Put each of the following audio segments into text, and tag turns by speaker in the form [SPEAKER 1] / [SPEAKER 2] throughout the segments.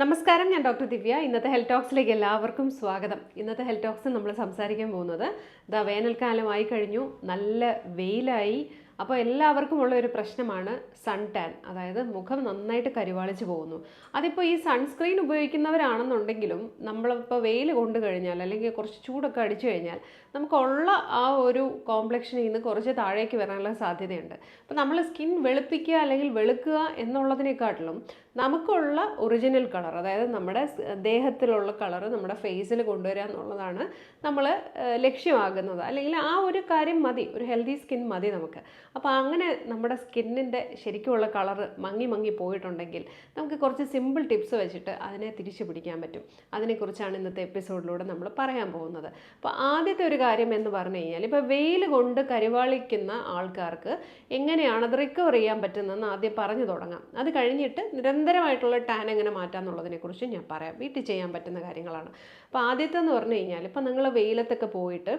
[SPEAKER 1] നമസ്കാരം ഞാൻ ഡോക്ടർ ദിവ്യ. ഇന്നത്തെ ഹെൽത്ത് ടോക്സിലേക്ക് എല്ലാവർക്കും സ്വാഗതം. ഇന്നത്തെ ഹെൽത്ത് ടോക്സ് നമ്മൾ സംസാരിക്കാൻ പോകുന്നത് ഇതാ വേനൽക്കാലമായി കഴിഞ്ഞു നല്ല വെയിലായി. അപ്പോൾ എല്ലാവർക്കും ഉള്ള ഒരു പ്രശ്നമാണ് സൺ ടാൻ അതായത് മുഖം നന്നായിട്ട് കരിവാളിച്ച് പോകുന്നു. അതിപ്പോൾ ഈ സൺസ്ക്രീൻ ഉപയോഗിക്കുന്നവരാണെന്നുണ്ടെങ്കിലും നമ്മളിപ്പോൾ വെയിൽ കൊണ്ടു കഴിഞ്ഞാൽ അല്ലെങ്കിൽ കുറച്ച് ചൂടൊക്കെ അടിച്ചു കഴിഞ്ഞാൽ നമുക്കുള്ള ആ ഒരു കോംപ്ലക്ഷനിൽ നിന്ന് കുറച്ച് താഴേക്ക് വരാനുള്ള സാധ്യതയുണ്ട്. അപ്പോൾ നമ്മൾ സ്കിൻ വെളുപ്പിക്കുക അല്ലെങ്കിൽ വെളുക്കുക എന്നുള്ളതിനെക്കാട്ടിലും നമുക്കുള്ള ഒറിജിനൽ കളർ അതായത് നമ്മുടെ ദേഹത്തിലുള്ള കളർ നമ്മുടെ ഫേസിൽ കൊണ്ടുവരിക എന്നുള്ളതാണ് നമ്മൾ ലക്ഷ്യമാകുന്നത്. അല്ലെങ്കിൽ ആ ഒരു കാര്യം മതി ഒരു ഹെൽത്തി സ്കിൻ മതി നമുക്ക്. അപ്പോൾ അങ്ങനെ നമ്മുടെ സ്കിന്നിന്റെ ശരിക്കുമുള്ള കളർ മങ്ങി മങ്ങി പോയിട്ടുണ്ടെങ്കിൽ നമുക്ക് കുറച്ച് സിമ്പിൾ ടിപ്സ് വെച്ചിട്ട് അതിനെ തിരിച്ചു പിടിക്കാൻ പറ്റും. അതിനെക്കുറിച്ചാണ് ഇന്നത്തെ എപ്പിസോഡിലൂടെ നമ്മൾ പറയാൻ പോകുന്നത്. അപ്പോൾ ആദ്യത്തെ ഒരു കാര്യം എന്ന് പറഞ്ഞു കഴിഞ്ഞാൽ ഇപ്പോൾ വെയിൽ കൊണ്ട് കരിവാളിക്കുന്ന ആൾക്കാർക്ക് എങ്ങനെയാണ് അത് റിക്കവർ ചെയ്യാൻ പറ്റുന്നതെന്ന് ആദ്യം പറഞ്ഞു തുടങ്ങാം. അത് കഴിഞ്ഞിട്ട് നിരന്തരമായിട്ടുള്ള ടാൻ എങ്ങനെ മാറ്റാം എന്നുള്ളതിനെക്കുറിച്ച് ഞാൻ പറയാം. വീട്ടിൽ ചെയ്യാൻ പറ്റുന്ന കാര്യങ്ങളാണ്. അപ്പോൾ ആദ്യത്തെ എന്ന് പറഞ്ഞു കഴിഞ്ഞാൽ ഇപ്പം നിങ്ങൾ വെയിലത്തൊക്കെ പോയിട്ട്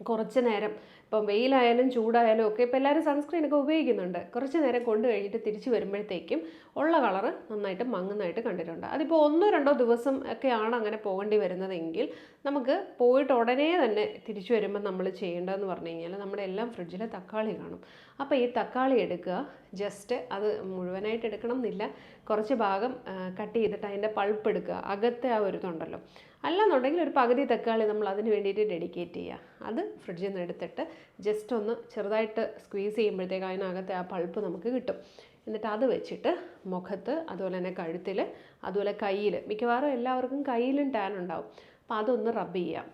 [SPEAKER 1] കുറച്ച് നേരം. ഇപ്പം വെയിലായാലും ചൂടായാലും ഒക്കെ ഇപ്പോൾ എല്ലാവരും സൺസ്ക്രീനൊക്കെ ഉപയോഗിക്കുന്നുണ്ട്. കുറച്ച് നേരം കൊണ്ട് കഴിഞ്ഞിട്ട് തിരിച്ച് വരുമ്പോഴത്തേക്കും ഉള്ള കളറ് നന്നായിട്ട് മങ്ങുന്നതായിട്ട് കണ്ടിട്ടുണ്ട്. അതിപ്പോൾ ഒന്നോ രണ്ടോ ദിവസം ഒക്കെയാണ് അങ്ങനെ പോകേണ്ടി വരുന്നതെങ്കിൽ നമുക്ക് പോയിട്ട് ഉടനെ തന്നെ തിരിച്ചു വരുമ്പോൾ നമ്മൾ ചെയ്യേണ്ടതെന്ന് പറഞ്ഞു കഴിഞ്ഞാൽ നമ്മുടെ എല്ലാം ഫ്രിഡ്ജിൽ തക്കാളി കാണും. അപ്പോൾ ഈ തക്കാളി എടുക്കുക. ജസ്റ്റ് അത് മുഴുവനായിട്ട് എടുക്കണം എന്നില്ല. കുറച്ച് ഭാഗം കട്ട് ചെയ്തിട്ട് അതിന്റെ പൾപ്പ് എടുക്കുക. അകത്തെ ആ ഒരു ഇതുണ്ടല്ലോ അല്ലാന്നുണ്ടെങ്കിൽ ഒരു പകുതി തക്കാളി നമ്മൾ അതിന് വേണ്ടിയിട്ട് ഡെഡിക്കേറ്റ് ചെയ്യുക അത് ഫ്രിഡ്ജിൽ നിന്ന് എടുത്തിട്ട് ജസ്റ്റ് ഒന്ന് ചെറുതായിട്ട് സ്ക്വീസ് ചെയ്യുമ്പോഴത്തേക്ക് അതിനകത്തെ ആ പൾപ്പ് നമുക്ക് കിട്ടും. എന്നിട്ട് അത് വെച്ചിട്ട് മുഖത്ത് അതുപോലെ തന്നെ കഴുത്തിൽ അതുപോലെ കയ്യിൽ മിക്കവാറും എല്ലാവർക്കും കയ്യിലും ടാൻ ഉണ്ടാവും. അപ്പോൾ അതൊന്ന് റബ്ബ് ചെയ്യാം.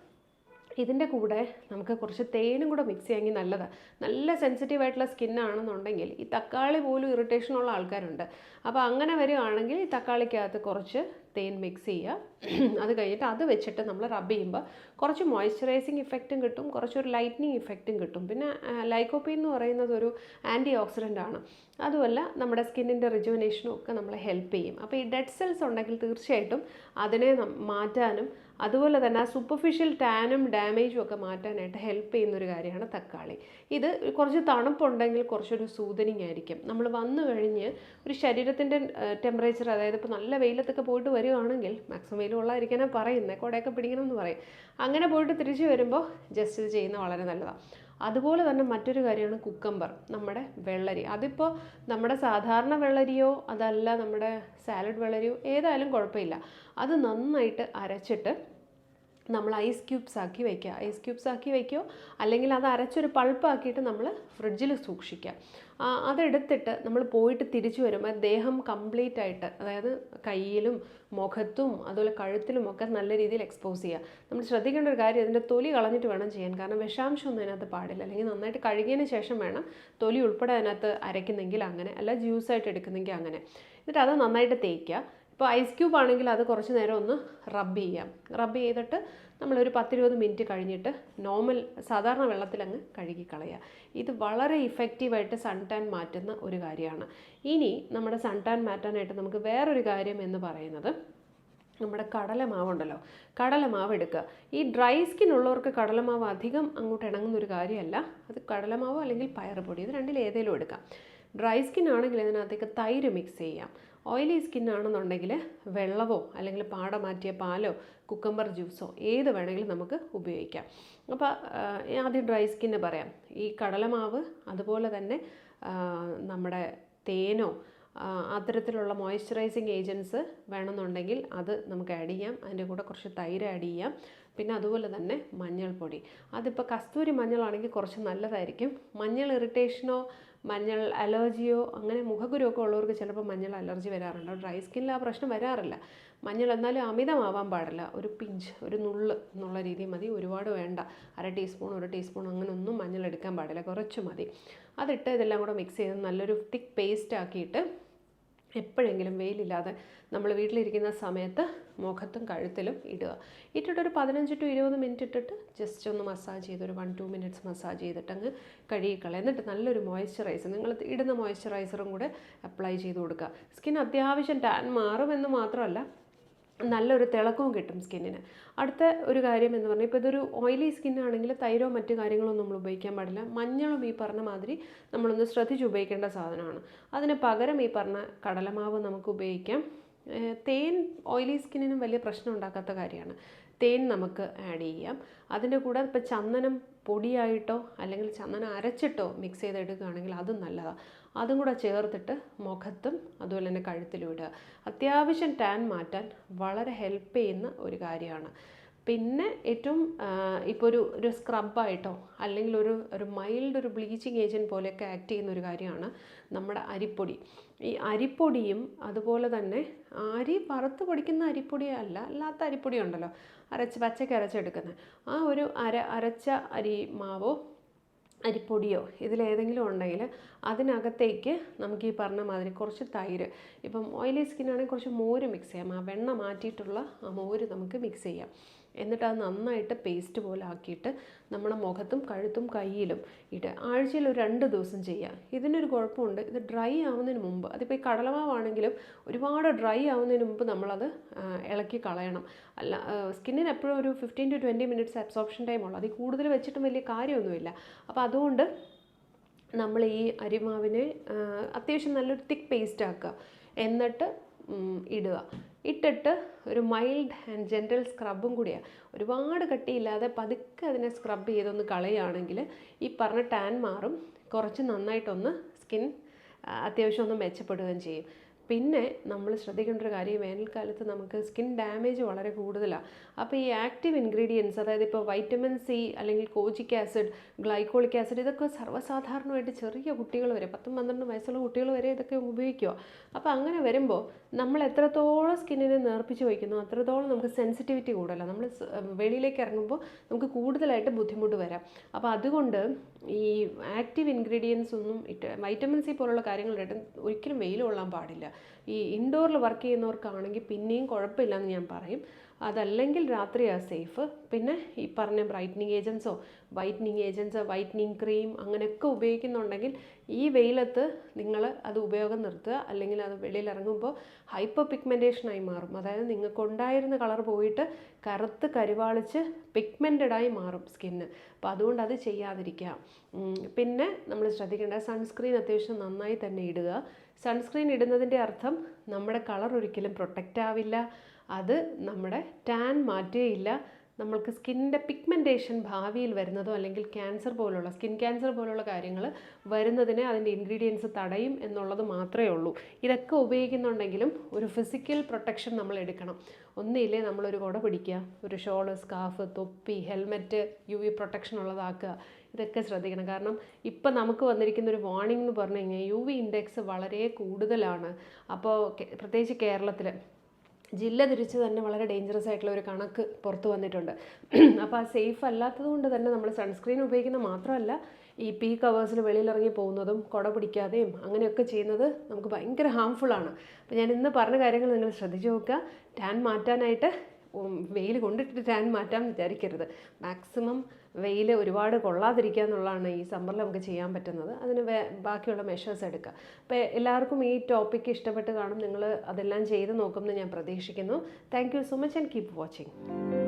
[SPEAKER 1] ഇതിന്റെ കൂടെ നമുക്ക് കുറച്ച് തേനും കൂടെ മിക്സ് ചെയ്യാമെങ്കിൽ നല്ലതാണ് നല്ല സെൻസിറ്റീവ് ആയിട്ടുള്ള സ്കിന്നാണെന്നുണ്ടെങ്കിൽ ഈ തക്കാളി പോലും ഇറിറ്റേഷനുള്ള ആൾക്കാരുണ്ട്. അപ്പോൾ അങ്ങനെ വരികയാണെങ്കിൽ ഈ തക്കാളിക്കകത്ത് കുറച്ച് തേൻ മിക്സ് ചെയ്യുക. അത് കഴിഞ്ഞിട്ട് അത് വെച്ചിട്ട് നമ്മൾ റബ്ബ് ചെയ്യുമ്പോൾ കുറച്ച് മോയ്സ്ചറൈസിങ് ഇഫക്റ്റും കിട്ടും കുറച്ചൊരു ലൈറ്റ്നിങ് ഇഫക്റ്റും കിട്ടും. പിന്നെ ലൈക്കോപ്പീൻ എന്ന് പറയുന്നത് ഒരു ആന്റി ഓക്സിഡന്റ് ആണ്. അതുമല്ല നമ്മുടെ സ്കിന്നിന്റെ റിജുവനേഷനും ഒക്കെ നമ്മളെ ഹെൽപ്പ് ചെയ്യും. അപ്പോൾ ഈ ഡെഡ് സെൽസ് ഉണ്ടെങ്കിൽ തീർച്ചയായിട്ടും അതിനെ മാറ്റാനും അതുപോലെ തന്നെ ആ സൂപ്പർഫിഷ്യൽ ടാനും ഡാമേജും ഒക്കെ മാറ്റാനായിട്ട് ഹെൽപ്പ് ചെയ്യുന്ന ഒരു കാര്യമാണ് തക്കാളി. ഇത് കുറച്ച് തണുപ്പുണ്ടെങ്കിൽ കുറച്ചൊരു സൂതനിങ് ആയിരിക്കും. നമ്മൾ വന്നു കഴിഞ്ഞ് ഒരു ശരീരത്തിന്റെ ടെമ്പറേച്ചർ അതായത് ഇപ്പോൾ നല്ല വെയിലത്തൊക്കെ പോയിട്ട് വരികയാണെങ്കിൽ മാക്സിമം വെയിൽ കൊള്ളാതിരിക്കാനാണ് പറയുന്നത് കുടയൊക്കെ പിടിക്കണം എന്ന് പറയും. അങ്ങനെ പോയിട്ട് തിരിച്ചു വരുമ്പോൾ ജസ്റ്റ് ഇത് ചെയ്യുന്നത് വളരെ നല്ലതാണ് അതുപോലെ തന്നെ മറ്റൊരു കാര്യമാണ് കുക്കമ്പർ നമ്മുടെ വെള്ളരി. അതിപ്പോൾ നമ്മുടെ സാധാരണ വെള്ളരിയോ അതല്ല നമ്മുടെ സാലഡ് വെള്ളരിയോ ഏതായാലും കുഴപ്പമില്ല. അത് നന്നായിട്ട് അരച്ചിട്ട് നമ്മൾ ഐസ് ക്യൂബ്സ് ആക്കി വയ്ക്കുക ഐസ് ക്യൂബ്സ് ആക്കി വയ്ക്കുകയോ അല്ലെങ്കിൽ അത് അരച്ചൊരു പൾപ്പാക്കിയിട്ട് നമ്മൾ ഫ്രിഡ്ജിൽ സൂക്ഷിക്കുക. അതെടുത്തിട്ട് നമ്മൾ പോയിട്ട് തിരിച്ചു വരുമ്പോൾ ദേഹം കംപ്ലീറ്റ് ആയിട്ട് അതായത് കയ്യിലും മുഖത്തും അതുപോലെ കഴുത്തിലും ഒക്കെ നല്ല രീതിയിൽ എക്സ്പോസ് ചെയ്യുക. നമ്മൾ ശ്രദ്ധിക്കേണ്ട ഒരു കാര്യം ഇതിന്റെ തൊലി കളഞ്ഞിട്ട് വേണം ചെയ്യാൻ. കാരണം വിഷാംശം ഒന്നും അതിനകത്ത് പാടില്ല. അല്ലെങ്കിൽ നന്നായിട്ട് കഴുകിയതിന് ശേഷം വേണം തൊലി ഉൾപ്പെടെ അതിനകത്ത് അരയ്ക്കുന്നെങ്കിൽ അങ്ങനെ അല്ല ജ്യൂസായിട്ട് എടുക്കുന്നെങ്കിൽ അങ്ങനെ. എന്നിട്ട് അത് നന്നായിട്ട് തേക്കുക. ഇപ്പോൾ ഐസ് ക്യൂബ് ആണെങ്കിൽ അത് കുറച്ച് നേരം ഒന്ന് റബ്ബ് ചെയ്യാം. റബ്ബ് ചെയ്തിട്ട് നമ്മളൊരു പത്തിരുപത് മിനിറ്റ് കഴിഞ്ഞിട്ട് നോർമൽ സാധാരണ വെള്ളത്തിൽ അങ്ങ് കഴുകി കളയുക ഇത് വളരെ ഇഫക്റ്റീവായിട്ട് സൺ ടാൻ മാറ്റുന്ന ഒരു കാര്യമാണ്. ഇനി നമ്മുടെ സൺ ടാൻ മാറ്റാനായിട്ട് നമുക്ക് വേറൊരു കാര്യം എന്ന് പറയുന്നത് നമ്മുടെ കടലമാവുണ്ടല്ലോ കടലമാവ് എടുക്കുക. ഈ ഡ്രൈ സ്കിൻ ഉള്ളവർക്ക് കടലമാവ് അധികം അങ്ങോട്ട് ഇണങ്ങുന്ന ഒരു കാര്യമല്ല. അത് കടലമാവോ അല്ലെങ്കിൽ പയറുപൊടി ഇത് രണ്ടിൽ ഏതെങ്കിലും എടുക്കാം. ഡ്രൈ സ്കിൻ ആണെങ്കിൽ ഇതിനകത്തേക്ക് തൈര് മിക്സ് ചെയ്യാം. ഓയിലി സ്കിൻ ആണെന്നുണ്ടെങ്കിൽ വെള്ളമോ അല്ലെങ്കിൽ പാട മാറ്റിയ പാലോ കുക്കമ്പർ ജ്യൂസോ ഏത് വേണമെങ്കിലും നമുക്ക് ഉപയോഗിക്കാം. അപ്പോൾ ആദ്യം ഡ്രൈ സ്കിന്ന് പറയാം. ഈ കടലമാവ് അതുപോലെ തന്നെ നമ്മുടെ തേനോ അത്തരത്തിലുള്ള മോയ്സ്ചറൈസിങ് ഏജൻസ് വേണമെന്നുണ്ടെങ്കിൽ അത് നമുക്ക് ആഡ് ചെയ്യാം. അതിന്റെ കൂടെ കുറച്ച് തൈര് ആഡ് ചെയ്യാം. പിന്നെ അതുപോലെ തന്നെ മഞ്ഞൾപ്പൊടി. അതിപ്പോൾ കസ്തൂരി മഞ്ഞളാണെങ്കിൽ കുറച്ച് നല്ലതായിരിക്കും. മഞ്ഞൾ ഇറിറ്റേഷനോ മഞ്ഞൾ അലർജിയോ അങ്ങനെ മുഖക്കുരുവൊക്കെ ഉള്ളവർക്ക് ചിലപ്പോൾ മഞ്ഞൾ അലർജി വരാറുണ്ട്. ഡ്രൈ സ്കിന്നിൽ ആ പ്രശ്നം വരാറില്ല. മഞ്ഞൾ എന്നാലും അമിതമാവാൻ പാടില്ല. ഒരു പിഞ്ച് ഒരു നുള്ള് എന്നുള്ള രീതി മതി. ഒരുപാട് വേണ്ട. അര ടീസ്പൂൺ ഒരു ടീസ്പൂൺ അങ്ങനെ ഒന്നും മഞ്ഞൾ എടുക്കാൻ പാടില്ല. കുറച്ച് മതി. അതിട്ട് ഇതെല്ലാം കൂടെ മിക്സ് ചെയ്ത് നല്ലൊരു തിക്ക് പേസ്റ്റ് ആക്കിയിട്ട് എപ്പോഴെങ്കിലും വെയിലില്ലാതെ നമ്മൾ വീട്ടിലിരിക്കുന്ന സമയത്ത് മുഖത്തും കഴുത്തിലും ഇടുക. ഇട്ടിട്ട് ഒരു പതിനഞ്ച് ടു ഇരുപത് മിനിറ്റ് ഇട്ടിട്ട് ജസ്റ്റ് ഒന്ന് മസാജ് ചെയ്ത് ഒരു വൺ ടു മിനിറ്റ്സ് മസാജ് ചെയ്തിട്ട് അങ്ങ് കഴുകിക്കളയുക. എന്നിട്ട് നല്ലൊരു മോയ്സ്ചറൈസർ നിങ്ങൾ ഇടുന്ന മോയ്സ്ചറൈസറും കൂടെ അപ്ലൈ ചെയ്ത് കൊടുക്കുക. സ്കിൻ അത്യാവശ്യം ടാൻ മാറുമെന്ന് മാത്രമല്ല നല്ലൊരു തിളക്കവും കിട്ടും സ്കിന്നിന് അടുത്ത ഒരു കാര്യം എന്ന് പറഞ്ഞാൽ ഇപ്പോൾ ഇതൊരു ഓയിലി സ്കിന്നാണെങ്കിൽ തൈരോ മറ്റു കാര്യങ്ങളോ നമ്മൾ ഉപയോഗിക്കാൻ പാടില്ല. മഞ്ഞളും ഈ പറഞ്ഞ മാതിരി നമ്മളൊന്ന് ശ്രദ്ധിച്ച് ഉപയോഗിക്കേണ്ട സാധനമാണ്. അതിന് പകരം ഈ പറഞ്ഞ കടലമാവ് നമുക്ക് ഉപയോഗിക്കാം. തേൻ ഓയിലി സ്കിന്നിനും വലിയ പ്രശ്നം ഉണ്ടാക്കാത്ത കാര്യമാണ്. തേൻ നമുക്ക് ആഡ് ചെയ്യാം. അതിന്റെ കൂടെ ഇപ്പോൾ ചന്ദനം പൊടിയായിട്ടോ അല്ലെങ്കിൽ ചന്ദനം അരച്ചിട്ടോ മിക്സ് ചെയ്തെടുക്കുകയാണെങ്കിൽ അതും നല്ലതാണ് അതും കൂടെ ചേർത്തിട്ട് മുഖത്തും അതുപോലെ തന്നെ കഴുത്തിലും ഇടുക. അത്യാവശ്യം ടാൻ മാറ്റാൻ വളരെ ഹെൽപ്പ് ചെയ്യുന്ന ഒരു കാര്യമാണ്. പിന്നെ ഏറ്റവും ഇപ്പോൾ ഒരു ഒരു സ്ക്രബായിട്ടോ അല്ലെങ്കിൽ ഒരു ഒരു മൈൽഡ് ഒരു ബ്ലീച്ചിങ് ഏജന്റ് പോലെയൊക്കെ ആക്ട് ചെയ്യുന്ന ഒരു കാര്യമാണ് നമ്മുടെ അരിപ്പൊടി. ഈ അരിപ്പൊടിയും അതുപോലെ തന്നെ അരി വറുത്ത് പൊടിക്കുന്ന അരിപ്പൊടി അല്ല അല്ലാത്ത അരിപ്പൊടി ഉണ്ടല്ലോ അരച്ച് പച്ചയ്ക്ക് അരച്ചെടുക്കുന്നത് ആ ഒരു അര അരച്ച അരി മാവോ അരിപ്പൊടിയോ ഇതിലേതെങ്കിലും ഉണ്ടെങ്കിൽ അതിനകത്തേക്ക് നമുക്ക് ഈ പറഞ്ഞ മാതിരി കുറച്ച് തൈര് ഇപ്പം ഓയിലി സ്കിന്നാണെങ്കിൽ കുറച്ച് മോര് മിക്സ് ചെയ്യാം. ആ വെണ്ണ മാറ്റിയിട്ടുള്ള ആ മോര് നമുക്ക് മിക്സ് ചെയ്യാം. എന്നിട്ട് അത് നന്നായിട്ട് പേസ്റ്റ് പോലെ ആക്കിയിട്ട് നമ്മുടെ മുഖത്തും കഴുത്തും കയ്യിലും ഇട്ട് ആഴ്ചയിൽ ഒരു രണ്ട് ദിവസം ചെയ്യാം ഇതിനൊരു കുഴപ്പമുണ്ട്. ഇത് ഡ്രൈ ആവുന്നതിന് മുമ്പ് അതിപ്പോൾ ഈ കടലമാവാണെങ്കിലും ഒരുപാട് ഡ്രൈ ആവുന്നതിന് മുമ്പ് നമ്മളത് ഇളക്കി കളയണം. അല്ല സ്കിന്നിന് എപ്പോഴും ഒരു fifteen to twenty minutes absorption time ഉള്ളൂ. അതിൽ കൂടുതൽ വെച്ചിട്ടും വലിയ കാര്യമൊന്നുമില്ല. അപ്പോൾ അതുകൊണ്ട് നമ്മൾ ഈ അരിമാവിനെ അത്യാവശ്യം നല്ലൊരു തിക്ക് പേസ്റ്റ് ആക്കുക. എന്നിട്ട് ഇടുക. ഇട്ടിട്ട് ഒരു മൈൽഡ് ആൻഡ് ജെന്റൽ സ്ക്രബും കൂടിയാണ് ഒരുപാട് കട്ടിയില്ലാതെ പതുക്കെ അതിനെ സ്ക്രബ് ചെയ്തൊന്ന് കളയുകയാണെങ്കിൽ ഈ പറഞ്ഞ ടാൻ മാറും. കുറച്ച് നന്നായിട്ടൊന്ന് സ്കിൻ അത്യാവശ്യം ഒന്ന് മെച്ചപ്പെടുകയും ചെയ്യും. പിന്നെ നമ്മൾ ശ്രദ്ധിക്കേണ്ട ഒരു കാര്യം വേനൽക്കാലത്ത് നമുക്ക് സ്കിൻ ഡാമേജ് വളരെ കൂടുതലാണ് അപ്പോൾ ഈ ആക്റ്റീവ് ഇൻഗ്രീഡിയൻസ് അതായത് ഇപ്പോൾ വൈറ്റമിൻ സി അല്ലെങ്കിൽ കോജിക് ആസിഡ് ഗ്ലൈക്കോളിക് ആസിഡ് ഇതൊക്കെ സർവസാധാരണമായിട്ട് ചെറിയ കുട്ടികൾ വരെ പത്തും പന്ത്രണ്ടും വയസ്സുള്ള കുട്ടികൾ വരെ ഇതൊക്കെ ഉപയോഗിക്കുക അപ്പോൾ അങ്ങനെ വരുമ്പോൾ നമ്മൾ എത്രത്തോളം സ്കിന്നിനെ നേർപ്പിച്ച് വയ്ക്കുന്നു അത്രത്തോളം നമുക്ക് സെൻസിറ്റിവിറ്റി കൂടുതലാണ് നമ്മൾ വെളിയിലേക്ക് ഇറങ്ങുമ്പോൾ നമുക്ക് കൂടുതലായിട്ട് ബുദ്ധിമുട്ട് വരാം. അപ്പോൾ അതുകൊണ്ട് ഈ ആക്റ്റീവ് ഇൻഗ്രീഡിയൻസ് ഒന്നും ഇട്ട് വൈറ്റമിൻ സി പോലുള്ള കാര്യങ്ങൾ ഇട്ട് ഒരിക്കലും വെയിൽ കൊള്ളാൻ പാടില്ല. ഈ ഇൻഡോറിൽ വർക്ക് ചെയ്യുന്നവർക്കാണെങ്കിൽ പിന്നെയും കുഴപ്പമില്ലെന്ന് ഞാൻ പറയും. അതല്ലെങ്കിൽ രാത്രിയാണ് സേഫ് പിന്നെ ഈ പറഞ്ഞ ബ്രൈറ്റനിങ് ഏജൻസോ വൈറ്റനിങ് ഏജൻസ് വൈറ്റനിങ് ക്രീം അങ്ങനെയൊക്കെ ഉപയോഗിക്കുന്നുണ്ടെങ്കിൽ ഈ വെയിലത്ത് നിങ്ങൾ അത് ഉപയോഗം നിർത്തുക. അല്ലെങ്കിൽ അത് വെളിയിൽ ഇറങ്ങുമ്പോൾ ഹൈപ്പർ പിഗ്മെന്റേഷനായി മാറും. അതായത് നിങ്ങൾക്ക് ഉണ്ടായിരുന്ന കളർ പോയിട്ട് കറുത്ത് കരുവാളിച്ച് പിഗ്മെന്റഡായി മാറും സ്കിന്ന്. അപ്പോൾ അതുകൊണ്ട് അത് ചെയ്യാതിരിക്കുക. പിന്നെ നമ്മൾ ശ്രദ്ധിക്കേണ്ട സൺസ്ക്രീൻ അത്യാവശ്യം നന്നായി തന്നെ ഇടുക. സൺസ്ക്രീൻ ഇടുന്നതിന്റെ അർത്ഥം നമ്മുടെ കളർ ഒരിക്കലും പ്രൊട്ടക്റ്റ് ആവില്ല. അത് നമ്മുടെ ടാൻ മാറ്റുകയില്ല. നമ്മൾക്ക് സ്കിന്നിന്റെ പിഗ്മെന്റേഷൻ ഭാവിയിൽ വരുന്നതോ അല്ലെങ്കിൽ ക്യാൻസർ പോലുള്ള സ്കിൻ ക്യാൻസർ പോലുള്ള കാര്യങ്ങൾ വരുന്നതിനെ അതിന്റെ ഇൻഗ്രീഡിയൻസ് തടയും എന്നുള്ളത് മാത്രമേ ഉള്ളൂ. ഇതൊക്കെ ഉപയോഗിക്കുന്നുണ്ടെങ്കിലും ഒരു ഫിസിക്കൽ പ്രൊട്ടക്ഷൻ നമ്മൾ എടുക്കണം. ഒന്നില്ലേ നമ്മളൊരു കുട പിടിക്കുക ഒരു ഷോൾ സ്കാഫ് തൊപ്പി ഹെൽമെറ്റ് യു വി പ്രൊട്ടക്ഷൻ ഉള്ളതാക്കുക. ഇതൊക്കെ ശ്രദ്ധിക്കണം. കാരണം ഇപ്പം നമുക്ക് വന്നിരിക്കുന്ന ഒരു വാർണിംഗ് എന്ന് പറഞ്ഞു കഴിഞ്ഞാൽ യു വി ഇൻഡെക്സ് വളരെ കൂടുതലാണ്. അപ്പോൾ പ്രത്യേകിച്ച് കേരളത്തിൽ ജില്ല തിരിച്ച് തന്നെ വളരെ ഡേഞ്ചറസ് ആയിട്ടുള്ള ഒരു കണക്ക് പുറത്തു വന്നിട്ടുണ്ട്. അപ്പോൾ ആ സേഫ് അല്ലാത്തത് കൊണ്ട് തന്നെ നമ്മൾ സൺസ്ക്രീൻ ഉപയോഗിക്കുന്ന മാത്രമല്ല ഈ പീ കവേഴ്സിൽ വെളിയിലിറങ്ങി പോകുന്നതും കുട പിടിക്കാതെയും അങ്ങനെയൊക്കെ ചെയ്യുന്നത് നമുക്ക് ഭയങ്കര ഹാംഫുൾ ആണ്. അപ്പോൾ ഞാൻ ഇന്ന് പറഞ്ഞ കാര്യങ്ങൾ നിങ്ങൾ ശ്രദ്ധിച്ചു നോക്കുക. ടാൻ മാറ്റാനായിട്ട് വെയിൽ കൊണ്ടിട്ട് ടാൻ മാറ്റാൻ വിചാരിക്കരുത്. മാക്സിമം വെയിൽ ഒരുപാട് കൊള്ളാതിരിക്കുക എന്നുള്ളതാണ് ഈ സമ്മറിൽ നമുക്ക് ചെയ്യാൻ പറ്റുന്നത്. അതിന് ബാക്കിയുള്ള മെഷേഴ്സ് എടുക്കുക. അപ്പോൾ എല്ലാവർക്കും ഈ ടോപ്പിക്ക് ഇഷ്ടപ്പെട്ട് കാണും. നിങ്ങൾ അതെല്ലാം ചെയ്ത് നോക്കുമെന്ന് ഞാൻ പ്രതീക്ഷിക്കുന്നു. Thank so much and keep watching